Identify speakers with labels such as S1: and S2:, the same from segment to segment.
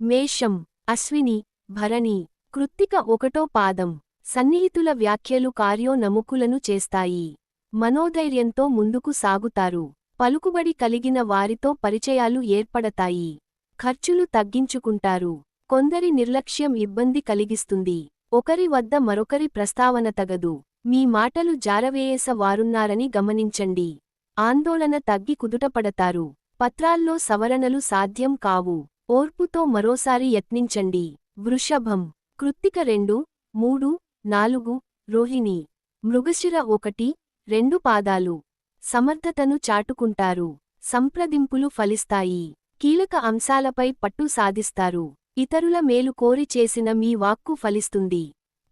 S1: మేషం అశ్విని భరణి కృత్తిక ఒకటో పాదం సన్నిహితుల వ్యాఖ్యలు కార్యో నముకులను చేస్తాయి. మనోధైర్యంతో ముందుకు సాగుతారు. పలుకుబడి కలిగిన వారితో పరిచయాలు ఏర్పడతాయి. ఖర్చులు తగ్గించుకుంటారు. కొందరి నిర్లక్ష్యం ఇబ్బంది కలిగిస్తుంది. ఒకరి వద్ద మరొకరి ప్రస్తావన తగదు. మీ మాటలు జారవేయేస వారున్నారని గమనించండి. ఆందోళన తగ్గి కుదుటపడతారు. పత్రాల్లో సవరణలు సాధ్యం కావు. ఓర్పుతో మరోసారి యత్నించండి. వృషభం. కృత్తిక రెండు మూడు నాలుగు రోహిణి. మృగశిర ఒకటి రెండు పాదాలు. సమర్థతను చాటుకుంటారు. సంప్రదింపులు ఫలిస్తాయి. కీలక అంశాలపై పట్టు సాధిస్తారు. ఇతరుల మేలు కోరి చేసిన మీ వాక్కు ఫలిస్తుంది.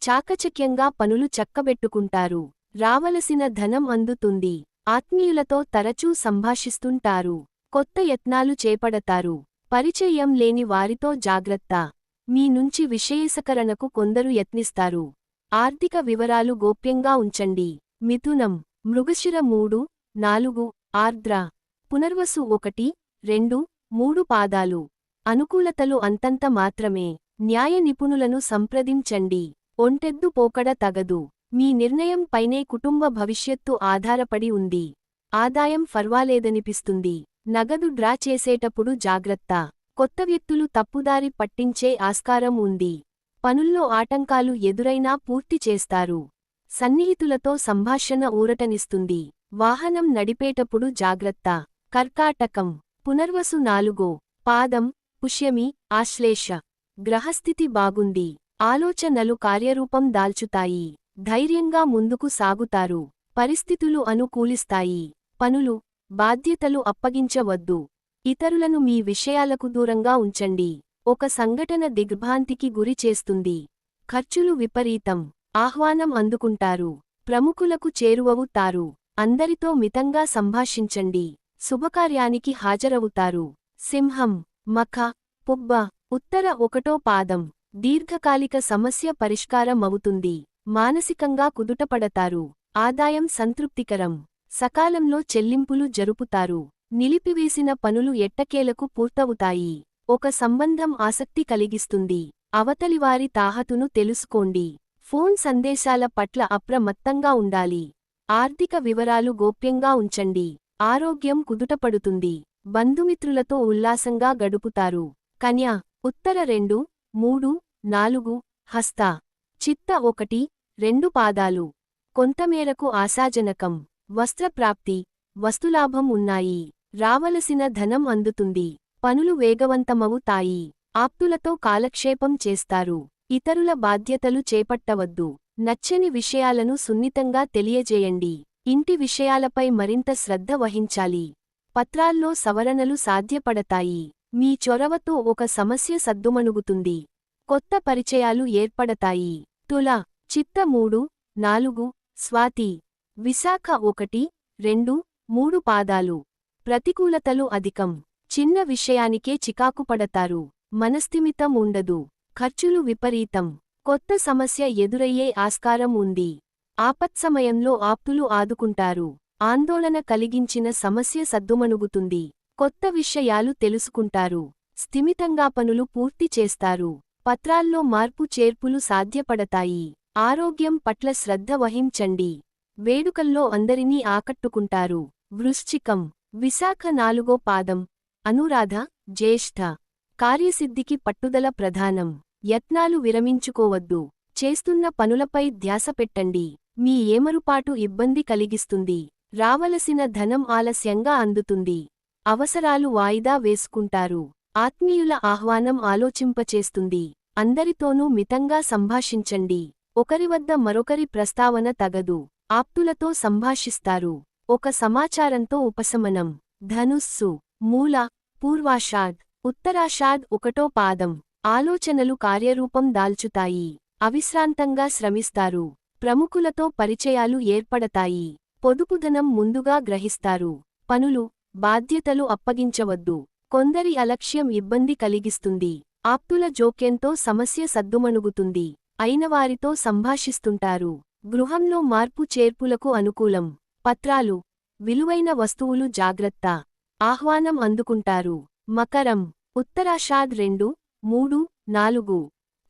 S1: చాకచక్యంగా పనులు చక్కబెట్టుకుంటారు. రావలసిన ధనం అందుతుంది. ఆత్మీయులతో తరచూ సంభాషిస్తుంటారు. కొత్త యత్నాలు చేపడతారు. పరిచయం లేని వారితో జాగ్రత్త. మీ నుంచి విషయేసకరణకు కొందరు యత్నిస్తారు. ఆర్థిక వివరాలు గోప్యంగా ఉంచండి. మిథునం మృగశిర మూడు నాలుగు ఆర్ద్ర. పునర్వసు ఒకటి రెండు మూడు పాదాలు. అనుకూలతలు అంతంత మాత్రమే. న్యాయ నిపుణులను సంప్రదించండి. ఒంటెద్దు పోకడ తగదు. మీ నిర్ణయం పైనే కుటుంబ భవిష్యత్తు ఆధారపడి ఉంది. ఆదాయం ఫర్వాలేదనిపిస్తుంది. నగదు డ్రా చేసేటప్పుడు జాగ్రత్త. కొత్త వ్యక్తులు తప్పుదారి పట్టించే ఆస్కారం ఉంది. పనుల్లో ఆటంకాలు ఎదురైనా పూర్తి చేస్తారు. సన్నిహితులతో సంభాషణ ఊరటనిస్తుంది. వాహనం నడిపేటప్పుడు జాగ్రత్త. కర్కాటకం. పునర్వసు నాలుగో. పాదం. పుష్యమి. ఆశ్లేష. గ్రహస్థితి బాగుంది. ఆలోచనలు కార్యరూపం దాల్చుతాయి. ధైర్యంగా ముందుకు సాగుతారు. పరిస్థితులు అనుకూలిస్తాయి. పనులు బాధ్యతలు అప్పగించవద్దు. ఇతరులను మీ విషయాలకు దూరంగా ఉంచండి. ఒక సంఘటన దిగ్భ్రాంతికి గురి చేస్తుంది. ఖర్చులు విపరీతం. ఆహ్వానం అందుకుంటారు. ప్రముఖులకు చేరువవుతారు. అందరితో మితంగా సంభాషించండి. శుభకార్యానికి హాజరవుతారు. సింహం మఖ పుబ్బ ఉత్తర ఒకటో పాదం. దీర్ఘకాలిక సమస్య పరిష్కారమవుతుంది. మానసికంగా కుదుటపడతారు. ఆదాయం సంతృప్తికరం. సకాలంలో చెల్లింపులు జరుపుతారు. నిలిపివేసిన పనులు ఎట్టకేలకు పూర్తవుతాయి. ఒక సంబంధం ఆసక్తి కలిగిస్తుంది. అవతలివారి తాహతును తెలుసుకోండి. ఫోన్ సందేశాల పట్ల అప్రమత్తంగా ఉండాలి. ఆర్థిక వివరాలు గోప్యంగా ఉంచండి. ఆరోగ్యం కుదుటపడుతుంది. బంధుమిత్రులతో ఉల్లాసంగా గడుపుతారు. కన్యా ఉత్తర రెండు మూడు నాలుగు హస్త. చిత్త ఒకటి రెండు పాదాలు. కొంతమేరకు ఆశాజనకం. వస్త్రప్రాప్తి వస్తులాభం ఉన్నాయి. రావలసిన ధనం అందుతుంది. పనులు వేగవంతమవుతాయి ఆప్తులతో కాలక్షేపం చేస్తారు. ఇతరుల బాధ్యతలు చేపట్టవద్దు. నచ్చని విషయాలను సున్నితంగా తెలియజేయండి. ఇంటి విషయాలపై మరింత శ్రద్ధ వహించాలి. పత్రాల్లో సవరణలు సాధ్యపడతాయి. మీ చొరవతో ఒక సమస్య సద్దుమణుగుతుంది. కొత్త పరిచయాలు ఏర్పడతాయి. తుల చిత్త మూడు నాలుగు స్వాతి. విశాఖ ఒకటి రెండు మూడు పాదాలు. ప్రతికూలతలు అధికం. చిన్న విషయానికే చికాకుపడతారు మనస్థిమితం ఉండదు. ఖర్చులు విపరీతం. కొత్త సమస్య ఎదురయ్యే ఆస్కారం ఉంది. ఆపత్సమయంలో ఆప్తులు ఆదుకుంటారు. ఆందోళన కలిగించిన సమస్య సద్దుమణుగుతుంది. కొత్త విషయాలు తెలుసుకుంటారు. స్థిమితంగా పనులు పూర్తి చేస్తారు. పత్రాల్లో మార్పు చేర్పులు సాధ్యపడతాయి. ఆరోగ్యం పట్ల శ్రద్ధ వహించండి. వేడుకల్లో అందరినీ ఆకట్టుకుంటారు. వృశ్చికం. విశాఖ నాలుగో పాదం. అనురాధ జ్యేష్ఠ. కార్యసిద్ధికి పట్టుదల ప్రధానం. యత్నాలు విరమించుకోవద్దు. చేస్తున్న పనులపై ధ్యాస పెట్టండి. మీ ఏమరుపాటు ఇబ్బంది కలిగిస్తుంది. రావలసిన ధనం ఆలస్యంగా అందుతుంది. అవసరాలు వాయిదా వేసుకుంటారు. ఆత్మీయుల ఆహ్వానం ఆలోచింపచేస్తుంది. అందరితోనూ మితంగా సంభాషించండి. ఒకరి వద్ద మరొకరి ప్రస్తావన తగదు. ఆప్తులతో సంభాషిస్తారు. ఒక సమాచారంతో ఉపశమనం. ధనుస్సు. మూల. పూర్వాషాద్ ఉత్తరాషాద్ ఒకటో పాదం. ఆలోచనలు కార్యరూపం దాల్చుతాయి. అవిశ్రాంతంగా శ్రమిస్తారు. ప్రముఖులతో పరిచయాలు ఏర్పడతాయి. పొదుపుధనం ముందుగా గ్రహిస్తారు. పనులు బాధ్యతలు అప్పగించవద్దు. కొందరి అలక్ష్యం ఇబ్బంది కలిగిస్తుంది. ఆప్తుల జోక్యంతో సమస్య సద్దుమణుగుతుంది. అయినవారితో సంభాషిస్తుంటారు. గృహంలో మార్పు చేర్పులకు అనుకూలం. పత్రాలు. విలువైన వస్తువులు జాగ్రత్త. ఆహ్వానం అందుకుంటారు. మకరం. ఉత్తరాషాద్ రెండు మూడు నాలుగు.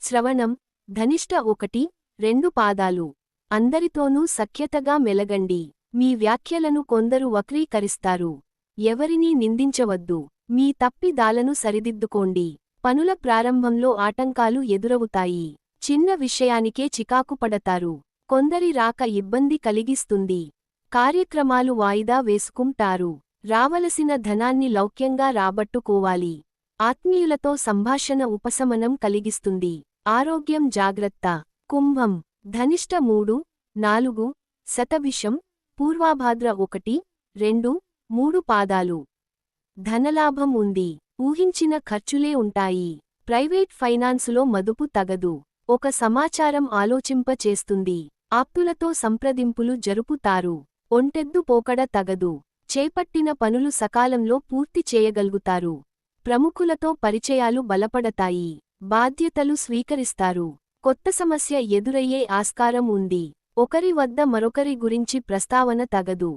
S1: శ్రవణం. ధనిష్ట ఒకటి రెండు పాదాలు. అందరితోనూ సఖ్యతగా మెలగండి. మీ వ్యాఖ్యలను కొందరు వక్రీకరిస్తారు. ఎవరినీ నిందించవద్దు. మీ తప్పిదాలను సరిదిద్దుకోండి. పనుల ప్రారంభంలో ఆటంకాలు ఎదురవుతాయి. చిన్న విషయానికే చికాకు పడతారు కొందరి రాక ఇబ్బంది కలిగిస్తుంది. కార్యక్రమాలు వాయిదా వేసుకుంటారు. రావలసిన ధనాన్ని లౌక్యంగా రాబట్టుకోవాలి. ఆత్మీయులతో సంభాషణ ఉపశమనం కలిగిస్తుంది. ఆరోగ్యం జాగ్రత్త. కుంభం. ధనిష్ట మూడు నాలుగు శతభిషం పూర్వాభాద్ర ఒకటి రెండు మూడు పాదాలు. ధనలాభం ఉంది. ఊహించిన ఖర్చులే ఉంటాయి. ప్రైవేట్ ఫైనాన్సులో మదుపు తగదు. ఒక సమాచారం ఆలోచింప చేస్తుంది ఆప్తులతో సంప్రదింపులు జరుపుతారు. ఒంటెద్దు పోకడ తగదు. చేపట్టిన పనులు సకాలంలో పూర్తి చేయగలుగుతారు. ప్రముఖులతో పరిచయాలు బలపడతాయి. బాధ్యతలు స్వీకరిస్తారు. కొత్త సమస్య ఎదురయ్యే ఆస్కారం ఉంది. ఒకరి వద్ద మరొకరి గురించి ప్రస్తావన తగదు.